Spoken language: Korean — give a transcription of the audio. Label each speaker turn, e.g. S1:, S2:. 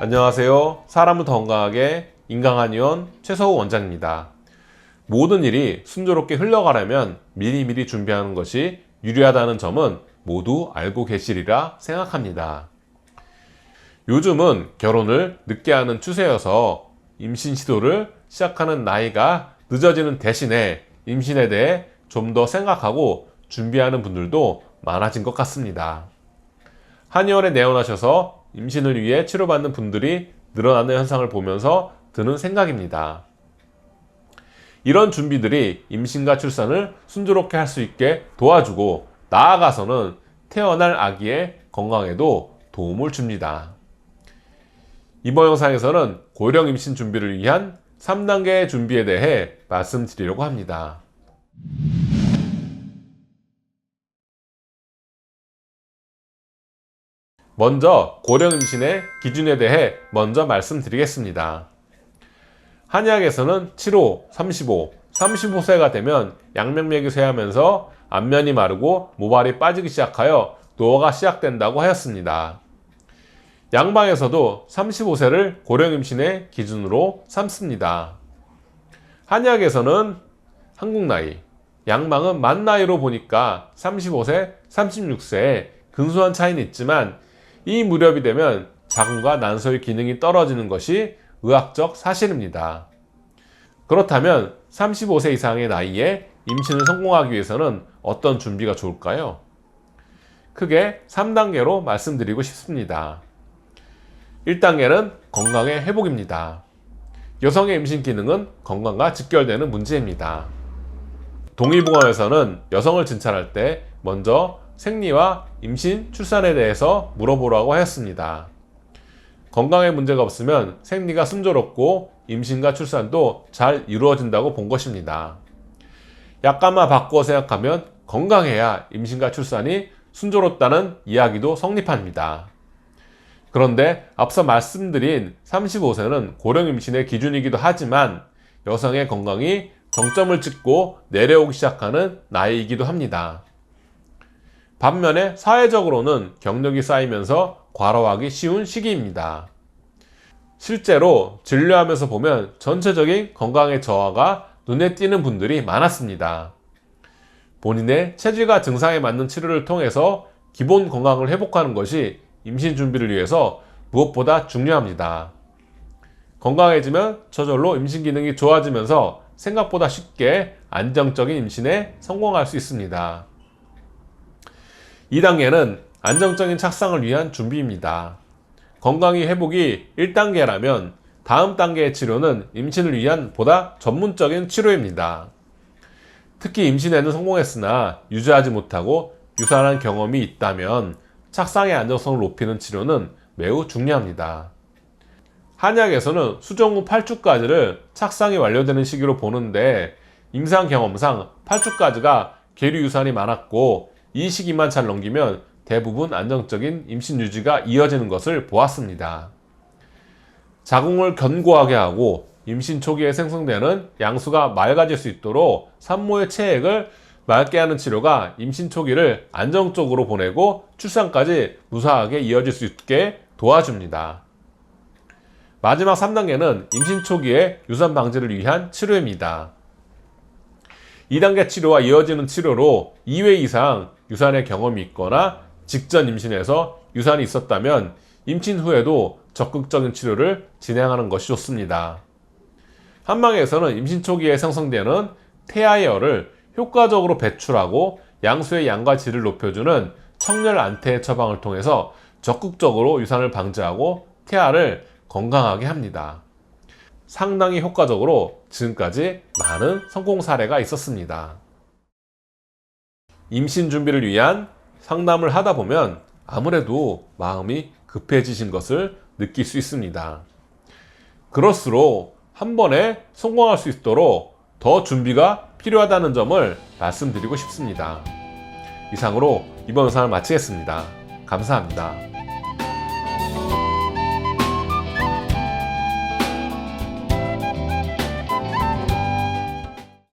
S1: 안녕하세요. 사람을 더 건강하게 인강한 의원 최서우 원장입니다. 모든 일이 순조롭게 흘러가려면 미리미리 준비하는 것이 유리하다는 점은 모두 알고 계시리라 생각합니다. 요즘은 결혼을 늦게 하는 추세여서 임신 시도를 시작하는 나이가 늦어지는 대신에 임신에 대해 좀 더 생각하고 준비하는 분들도 많아진 것 같습니다. 한의원에 내원하셔서 임신을 위해 치료받는 분들이 늘어나는 현상을 보면서 드는 생각입니다. 이런 준비들이 임신과 출산을 순조롭게 할 수 있게 도와주고 나아가서는 태어날 아기의 건강에도 도움을 줍니다. 이번 영상에서는 고령 임신 준비를 위한 3단계 준비에 대해 말씀드리려고 합니다. 먼저 고령 임신의 기준에 대해 먼저 말씀드리겠습니다. 한의학에서는 7호, 35, 35세가 되면 양면맥이 쇠하면서 안면이 마르고 모발이 빠지기 시작하여 노화가 시작된다고 하였습니다. 양방에서도 35세를 고령 임신의 기준으로 삼습니다. 한의학에서는 한국 나이, 양방은 만 나이로 보니까 35세, 36세에 근소한 차이는 있지만 이 무렵이 되면 자궁과 난소의 기능이 떨어지는 것이 의학적 사실입니다. 그렇다면 35세 이상의 나이에 임신을 성공하기 위해서는 어떤 준비가 좋을까요? 크게 3단계로 말씀드리고 싶습니다. 1단계는 건강의 회복입니다. 여성의 임신 기능은 건강과 직결되는 문제입니다. 동의보감에서는 여성을 진찰할 때 먼저 생리와 임신, 출산에 대해서 물어보라고 하였습니다. 건강에 문제가 없으면 생리가 순조롭고 임신과 출산도 잘 이루어진다고 본 것입니다. 약간만 바꾸어 생각하면 건강해야 임신과 출산이 순조롭다는 이야기도 성립합니다. 그런데 앞서 말씀드린 35세는 고령 임신의 기준이기도 하지만 여성의 건강이 정점을 찍고 내려오기 시작하는 나이이기도 합니다. 반면에 사회적으로는 경력이 쌓이면서 과로하기 쉬운 시기입니다. 실제로 진료하면서 보면 전체적인 건강의 저하가 눈에 띄는 분들이 많았습니다. 본인의 체질과 증상에 맞는 치료를 통해서 기본 건강을 회복하는 것이 임신 준비를 위해서 무엇보다 중요합니다. 건강해지면 저절로 임신 기능이 좋아지면서 생각보다 쉽게 안정적인 임신에 성공할 수 있습니다. 2단계는 안정적인 착상을 위한 준비입니다. 건강이 회복이 1단계라면 다음 단계의 치료는 임신을 위한 보다 전문적인 치료입니다. 특히 임신에는 성공했으나 유지하지 못하고 유산한 경험이 있다면 착상의 안정성을 높이는 치료는 매우 중요합니다. 한약에서는 수정 후 8주까지를 착상이 완료되는 시기로 보는데 임상 경험상 8주까지가 계류 유산이 많았고 이 시기만 잘 넘기면 대부분 안정적인 임신 유지가 이어지는 것을 보았습니다. 자궁을 견고하게 하고 임신 초기에 생성되는 양수가 맑아질 수 있도록 산모의 체액을 맑게 하는 치료가 임신 초기를 안정적으로 보내고 출산까지 무사하게 이어질 수 있게 도와줍니다. 마지막 3단계는 임신 초기의 유산 방지를 위한 치료입니다. 2단계 치료와 이어지는 치료로 2회 이상 유산의 경험이 있거나 직전 임신에서 유산이 있었다면 임신 후에도 적극적인 치료를 진행하는 것이 좋습니다. 한방에서는 임신 초기에 생성되는 태아의 열을 효과적으로 배출하고 양수의 양과 질을 높여주는 청렬 안태의 처방을 통해서 적극적으로 유산을 방지하고 태아를 건강하게 합니다. 상당히 효과적으로 지금까지 많은 성공 사례가 있었습니다. 임신 준비를 위한 상담을 하다 보면 아무래도 마음이 급해지신 것을 느낄 수 있습니다. 그럴수록 한 번에 성공할 수 있도록 더 준비가 필요하다는 점을 말씀드리고 싶습니다. 이상으로 이번 영상을 마치겠습니다. 감사합니다.